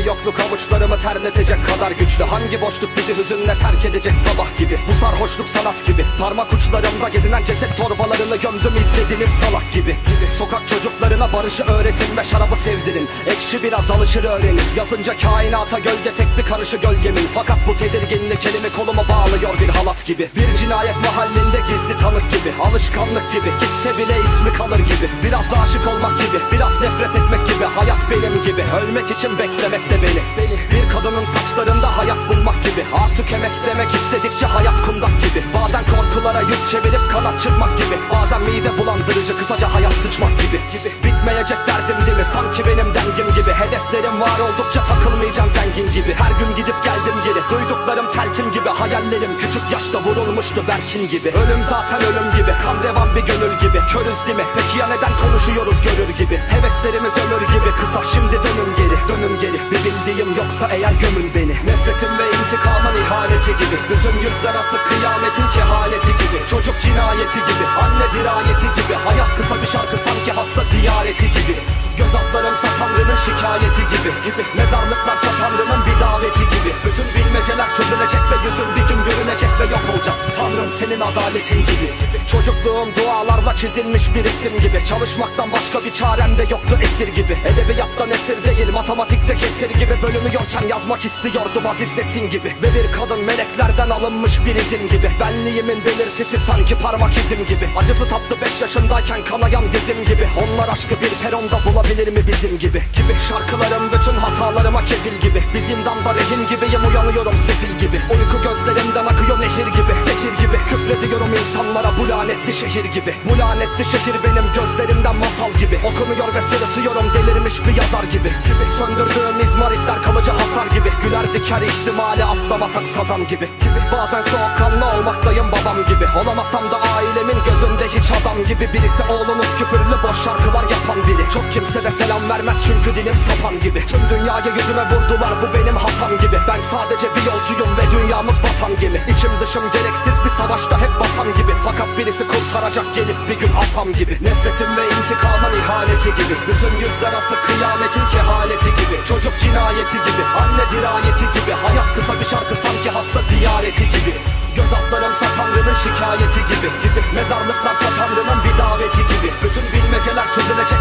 Hangi yokluk avuçlarımı terletecek kadar güçlü. Hangi boşluk bizi hüzünle terk edecek sabah gibi? Bu sarhoşluk sanat gibi. Parmak uçlarımda gezinen ceset torbalarını gömdüm izlediğiniz salak gibi. Sokak çocuklarına barışı öğretin ve şarabı sevdirin. Ekşi biraz alışır öğrenir Yazınca kainata gölge tek bir karışı gölgemin. Fakat bu tedirginlik elimi koluma bağlıyor bir halat gibi. Bir cinayet mahallinde gizli tanık gibi. Alışkanlık gibi. Gitse bile ismi kalır gibi. Biraz aşık olmak gibi. Biraz nefret etmek gibi. Hayat benim gibi. Ölmek için beklemek de beni. Bir kadının saçlarında hayat bulmak gibi. Artık emek demek istedikçe hayat kundak gibi. Bazen korkulara yüz çevirip kanat çırpmak gibi. Bazen mide bulandırıcı kısaca hayat sıçmak gibi. Bitmeyecek derdim değil mi? Sanki benim dengim gibi. Hedeflerim var oldukça takılmayacağım zengin gibi. Her gün gidip geldim geri. Duyduklarım telkin gibi Hayallerim küçük yaşta vurulmuştu Berkin gibi. Ölüm zaten ölüm gibi. Kan revan bir gönül gibi. Körüz değil mi? Peki ya neden konuşuyoruz görür gibi? Heveslerimiz ömür gibi. Kısa şimdi dönün geri. Dönün geri. Bir bildiğim yoksa eğer gömün beni. Nefretim ve intikamın ihaneti gibi. Bütün yüzler asık şikayeti gibi gibi. Mezarlıklar Tanrı'nın bir daveti gibi. Bütün bilmeceler çözülecek ve yüzün bir gün görünecek ve yok olacağız Tanrım senin adaletin gibi. Çocukluğum dualarla çizilmiş bir isim gibi. Çalışmaktan başka bir çarem de yoktu esir gibi. Edebiyattan esir değil matematikte kesir gibi. Bölünüyorken yazmak istiyordum Aziz Nesin gibi. Ve bir kadın meleklerden alınmış bir izim gibi. Benliğimin belirtisi sanki parmak izim gibi. Acısı tatlı 5 yaşındayken kanayan dizim gibi. Onlar aşkı bir peronda bulabilir mi bizim gibi? Gibi şarkılarım bütün hatalarıma kefil gibi Bir zindanda rehin gibiyim uyanıyorum sefil gibi Uyku gözlerimden akıyor nehir gibi Zehir gibi küfrediyorum insanlara bu lanetli şehir gibi Bu lanetli şehir benim gözlerimden masal gibi Okunuyor ve sırıtıyorum delirmiş bir yazar gibi gibi Söndürdüğüm izmaritler kalıcı hasar gibi Güler diker ihtimali atlamasak sazan gibi gibi Bazen soğukkanlı olmaktayım babam gibi Olamasam da ailemin gözünde hiç adam gibi Birisi oğlunuz küfürlü selam vermez çünkü dilim sapan gibi. Tüm dünyayı yüzüme vurdular bu benim hatam gibi. Ben sadece bir yolcuyum ve dünyamız batan gemi İçim dışım gereksiz bir savaşta hep batan gibi. Fakat birisi kurtaracak gelip bir gün atam gibi. Nefretim ve intikamın ihaneti gibi. Bütün yüzler asık kıyametin kehaneti gibi. Çocuk cinayeti gibi anne dirayeti gibi. Hayat kısa bir şarkı sanki hasta ziyareti gibi. Göz altlarım Tanrı'nın şikayeti gibi. Gibi Mezarlıklar Tanrı'nın bir daveti gibi. Bütün bilmeceler çözülecek